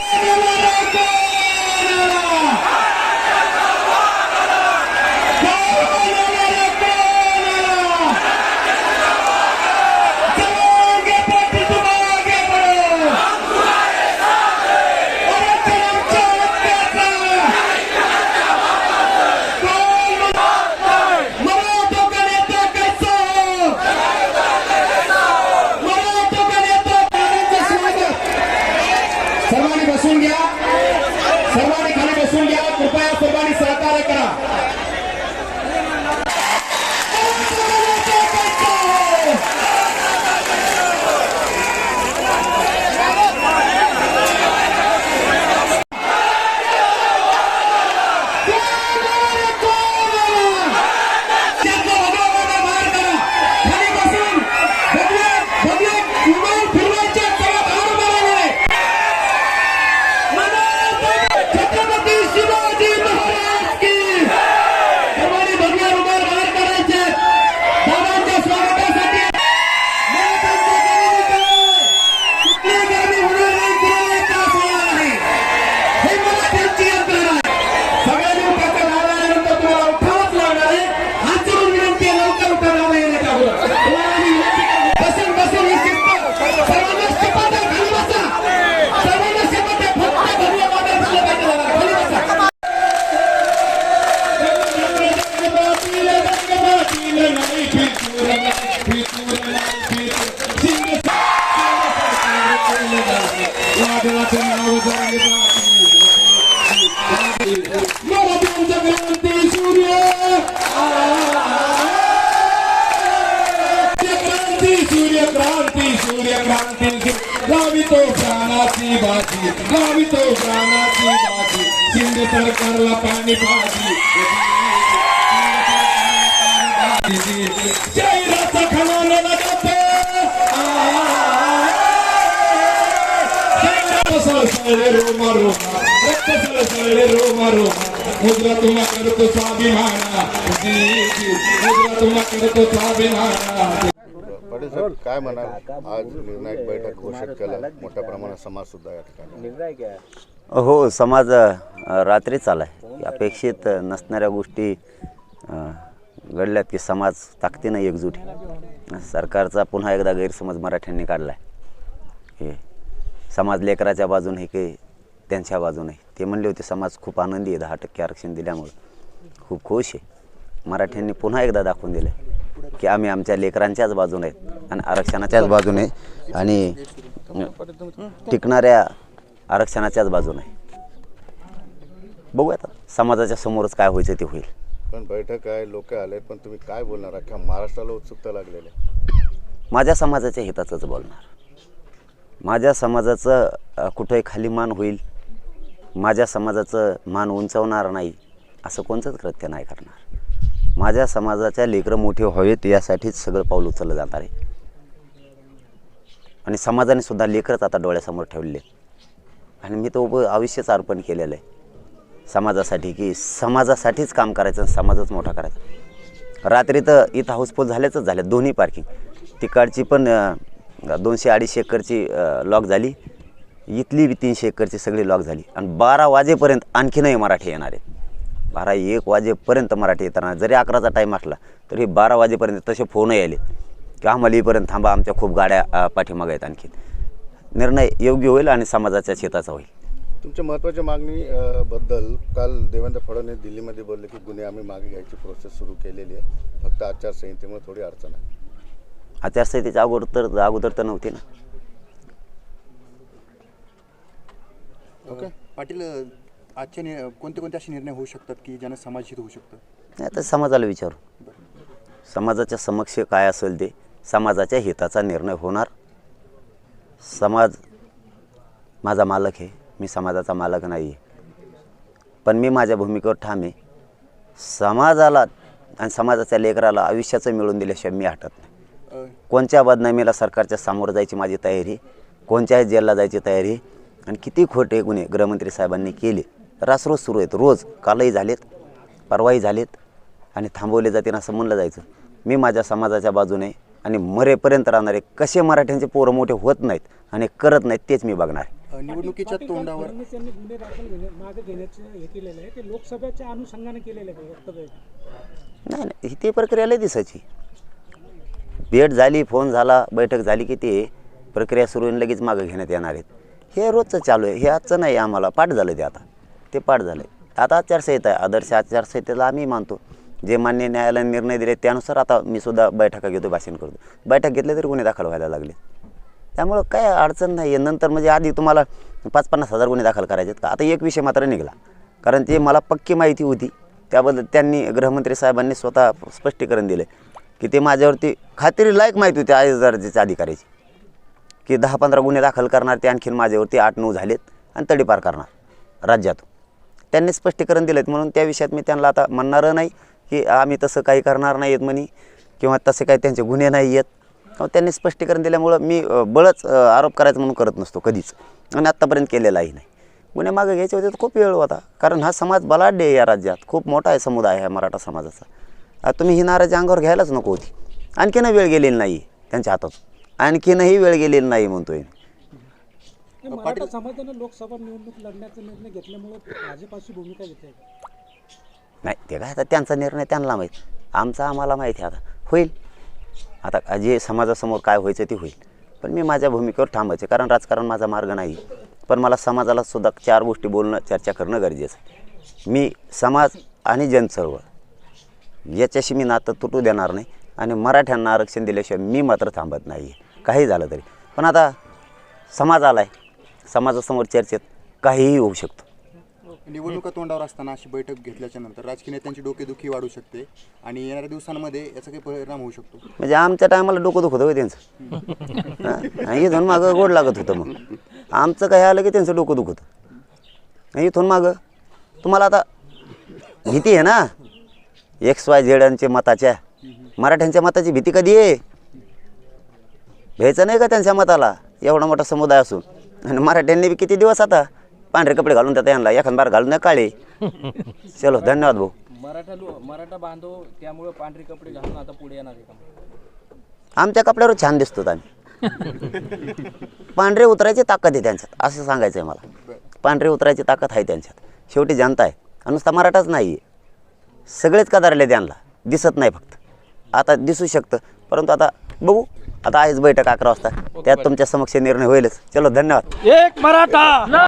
सर्वांनी बसून घ्या सर्वांनी गावितो प्राणाची बाजी गावितो प्राणाची बाजी शिंदे सरकारला पाणी पाजी शहराचा खणाला साहेब काय म्हणाल? आज निर्णायक बैठक घोषित केलं मोठ्या प्रमाणात समाज सुद्धा या ठिकाणी हो समाज रात्रीच आला आहे अपेक्षित नसणाऱ्या गोष्टी घडल्यात की समाज ताकदीनं एकजूट आहे. सरकारचा पुन्हा एकदा गैरसमज मराठ्यांनी काढला आहे हे समाज लेकराच्या बाजूने आहे की त्यांच्या बाजूने आहे. ते म्हणले होते समाज खूप आनंदी आहे दहा टक्के आरक्षण दिल्यामुळं खूप खुश आहे मराठ्यांनी पुन्हा एकदा दाखवून दिलं की आम्ही आमच्या लेकरांच्याच बाजूने आहेत आणि आरक्षणाच्याच बाजूने आहे. आणि टिकणाऱ्या आरक्षणाच्याच बाजूने आहे. बघूया आता समाजाच्या समोरच काय व्हायचं ते होईल पण बैठक आहे लोक आले पण तुम्ही काय बोलणार अख्ख्या महाराष्ट्राला उत्सुकता लागलेली आहे माझ्या समाजाच्या हिताचंच बोलणार माझ्या समाजाचं कुठंही खाली मान होईल माझ्या समाजाचं मान उंचावणार नाही असं कोणतंच कृत्य नाही करणार. माझ्या समाजाच्या लेकरं मोठे व्हावेत यासाठीच सगळं पाऊल उचललं जाणार आहे. आणि समाजाने सुद्धा लेकरच आता डोळ्यासमोर ठेवले आणि मी तो उभं आयुष्यच अर्पण केलेलं आहे. समाजासाठी की समाजासाठीच काम करायचं आणि समाजच मोठा करायचा. रात्री तर इथं हाऊसफुल झाल्याचंच झालं दोन्ही पार्किंग. तिकडची पण दोनशे अडीचशे एकरची लॉक झाली. इथली बी तीनशे एकरची सगळी लॉक झाली. आणि बारा वाजेपर्यंत आणखीनही मराठी येणार आहेत बारा एक वाजेपर्यंत मराठी येताना जरी अकराचा टाईम असला तरी बारा वाजेपर्यंत तसे फोनही आले. की आम्हाला इथपर्यंत थांबा आमच्या खूप गाड्या पाठीमागं आहेत आणखी निर्णय योग्य होईल आणि समाजाच्या शेताचा होईल. तुमच्या महत्त्वाच्या मागणी बद्दल काल देवेंद्र फडणवीस दिल्लीमध्ये बोलले की गुन्हे आम्ही मागे घ्यायची प्रोसेस सुरू केलेली आहे. फक्त आचारसंहितेमुळे थोडी अडचण आहे. आचारसंहितेच्या अगोदर तर अगोदर तर नव्हती ना. ओके. पाटील आजचे नि- कोणते कोणते असे निर्णय होऊ शकतात की ज्यानं समाजहित होऊ शकतं? नाही आता समाजाला विचारू. समाजाच्या समक्ष काय असेल ते समाजाच्या हिताचा निर्णय होणार. समाज माझा मालक आहे मी समाजाचा मालक नाही. आहे पण मी माझ्या भूमिकेवर ठाम आहे. समाजाला आणि समाजाच्या लेकराला आयुष्याचं मिळवून दिल्याशिवाय मी हटत नाही. कोणत्या बदनामीला सरकारच्या सामोरं जायची माझी तयारी कोणत्याही जेलला जायची तयारी आणि किती खोटे गुन्हे गृहमंत्री साहेबांनी केले? रासरोज सुरू आहेत. रोज कालही झालेत परवाही झालेत आणि थांबवले जातील असं म्हणलं जायचं. मी माझ्या समाजाच्या बाजूने आणि मरेपर्यंत राहणारे कसे मराठ्यांचे पोरं मोठे होत नाहीत आणि करत नाहीत तेच मी बघणार निवडणुकीच्या तोंडावर फडणवीस यांनी गुन्हे दाखल घेणे मागे घेण्याचं हे केलेलं आहे. ते लोकसभेच्या अनुषंगाने केलेलं आहे वक्तव्य नाही नाही. ही ती प्रक्रिया लय दिसायची. भेट झाली फोन झाला बैठक झाली की ते प्रक्रिया सुरू होऊन लगेच मागं घेण्यात येणार आहेत. हे रोजचं चालू आहे हे आजचं नाही आम्हाला पाठ झालं ते आता. ते पाठ झालं आहे आता आचारसंहिता आहे आदर्श आचारसंहितेला आम्ही मानतो. जे मान्य न्यायालयाने निर्णय दिले त्यानुसार आता मी सुद्धा बैठका घेतो भाषण करतो. बैठक घेतली तरी गुन्हे दाखल व्हायला लागले. त्यामुळं काय अडचण नाही आहे. नंतर म्हणजे आधी तुम्हाला पाच पन्नास हजार गुन्हे दाखल करायचे आहेत का? आता एक विषय मात्र निघाला. कारण ते मला पक्की माहिती होती. त्याबद्दल त्यांनी गृहमंत्री साहेबांनी स्वतः स्पष्टीकरण दिलं की ते माझ्यावरती खात्री लायक माहिती होती आय दर्जाच्या अधिकाऱ्याची की दहा पंधरा गुन्हे दाखल करणार ते आणखीन माझ्यावरती आठ नऊ झालेत आणि तडीपार करणार राज्यात. त्यांनी स्पष्टीकरण दिलेत म्हणून त्या विषयात मी त्यांना आता म्हणणारं नाही की आम्ही तसं काही करणार नाही आहेत म्हणी किंवा तसे काही त्यांचे गुन्हे नाही आहेत त्यांनी स्पष्टीकरण दिल्यामुळं मी बळच आरोप करायचं म्हणून करत नसतो कधीच. आणि आत्तापर्यंत केलेलाही नाही. गुन्हे मागे घ्यायचे होते तर खूप वेळ होता कारण हा समाज बलाढ्य आहे या राज्यात. खूप मोठा आहे समुदाय आहे मराठा समाजाचा. तुम्ही ही नाराजी अंगावर घ्यायलाच नको होती. आणखीनही वेळ गेलेली नाही त्यांच्या हातात आणखीनही वेळ गेलेली नाही म्हणतोय ते मराठा समाजानं लोकसभा निवडणूक लढण्याचा निर्णय घेतल्यामुळे भाजपाची भूमिका घेतली आहे. नाही ते काय आता त्यांचा निर्णय त्यांना माहीत. आमचा आम्हाला माहिती आहे आता. होईल. आता जे समाजासमोर काय व्हायचं ते होईल. पण मी माझ्या भूमिकेवर थांबायचे कारण राजकारण माझा मार्ग नाही. पण मला समाजाला सुद्धा चार गोष्टी बोलणं चर्चा करणं गरजेचं आहे. मी समाज आणि जनचळवळ याच्याशी मी नातं तुटू देणार नाही. आणि मराठ्यांना आरक्षण दिल्याशिवाय मी मात्र थांबत नाही काही झालं तरी. पण आता समाज आला आहे समाजासमोर चर्चेत काहीही होऊ शकतं. निवडणुका तोंडावर असताना अशी बैठक घेतल्याच्या नंतर राजकीय नेत्यांची डोकेदुखी वाढू शकते आणि येणाऱ्या दिवसांमध्ये याचा काही परिणाम होऊ शकतो. म्हणजे आमच्या टायमाला डोकं दुखत होतं त्यांचं. इथून मागं गोड लागत होतं मग. आमचं काय आलं की त्यांचं डोकं दुखत. इथून मागं तुम्हाला आता भीती आहे ना? एक्स वाय झेडांच्या मताच्या. मराठ्यांच्या मताची भीती कधी आहे? घ्यायचं नाही का त्यांच्या मताला? एवढा मोठा समुदाय असून. आणि मराठ्यांनी बी किती दिवस आता पांढरे कपडे घालून त्यात यांना. एखाद बार घालून द्या काळे. चलो धन्यवाद भाऊ. मराठा लो मराठा बांधव त्यामुळे पांढरे कपडे घालून आता पुढे येणार आमच्या कपड्यावर छान दिसतो आम्ही. पांढरे उतरायची ताकद आहे त्यांच्यात. असं सांगायचं आहे मला पांढरे उतरायची ताकद आहे त्यांच्यात. शेवटी जनता आहे. आणि नुसता मराठाच नाही आहे सगळेच कदारले त्यांना. दिसत नाही फक्त. आता दिसू शकतं. परंतु आता बघू. आता आहेच बैठक अकरा वाजता. त्यात तुमच्या समक्ष निर्णय होईलच. चलो धन्यवाद. एक मराठा!